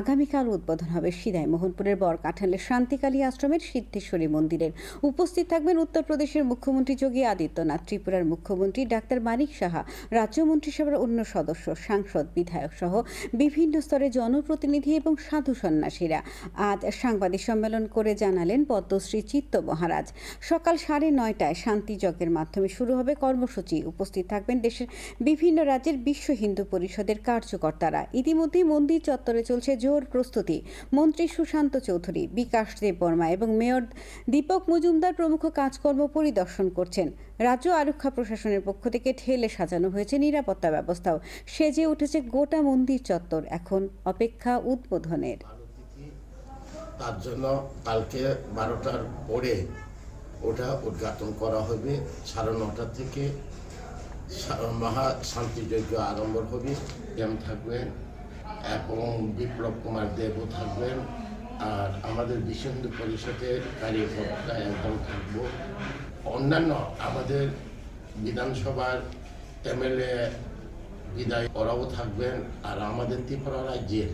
আগামীকাল উদ্বোধন হবে সিদাই মোহনপুরের বরকাঠালের শান্তিকালী আশ্রমের সিদ্ধেশ্বরী মন্দিরের। উপস্থিত থাকবেন উত্তরপ্রদেশের মুখ্যমন্ত্রী যোগী আদিত্যনাথ, ত্রিপুরার মুখ্যমন্ত্রী ডাক্তার মানিক সাহা, রাজ্য মন্ত্রিসভার অন্য সদস্য, সাংসদ, বিধায়ক সহ বিভিন্ন স্তরের জনপ্রতিনিধি এবং সাধু সন্ন্যাসীরা। আজ সাংবাদিক সম্মেলন করে জানালেন পদ্মশ্রী চিত্ত মহারাজ। সকাল সাড়ে নয়টায় শান্তি যজ্ঞের মাধ্যমে শুরু হবে কর্মসূচি। উপস্থিত থাকবেন দেশের বিভিন্ন রাজ্যের বিশ্ব হিন্দু পরিষদের কার্যকর্তারা। ইতিমধ্যেই মন্দির চত্বরে চলছে জোর প্রস্তুতি। মন্ত্রী সুশান্ত চৌধুরী, বিকাশ দেব বর্মা এবং মেয়র দীপক মজুমদার প্রমুখ কাজকর্ম পরিদর্শন করছেন। রাজ্য আরক্ষা প্রশাসনের পক্ষ থেকে ঠেলে সাজানো হয়েছে নিরাপত্তা ব্যবস্থাও। সেজে উঠেছে গোটা মন্দির চত্বর। এখন অপেক্ষা উদ্বোধনের। তার জন্য কালকে বারোটার পরে ওটা উদ্ঘাটন করা হবে। সাড়ে নটা থেকে মহা শান্তিযজ্ঞ আরম্ভ হবে। এম থাকবেন? এবং বিপ্লব কুমার দেবও থাকবেন আর আমাদের বিশ্ব হিন্দু পরিষদের কার্যকর্তা একদল থাকব। অন্যান্য আমাদের বিধানসভার এমএলএ বিদায় ওরাও থাকবেন আর আমাদের ত্রিপুরা রাজ্যের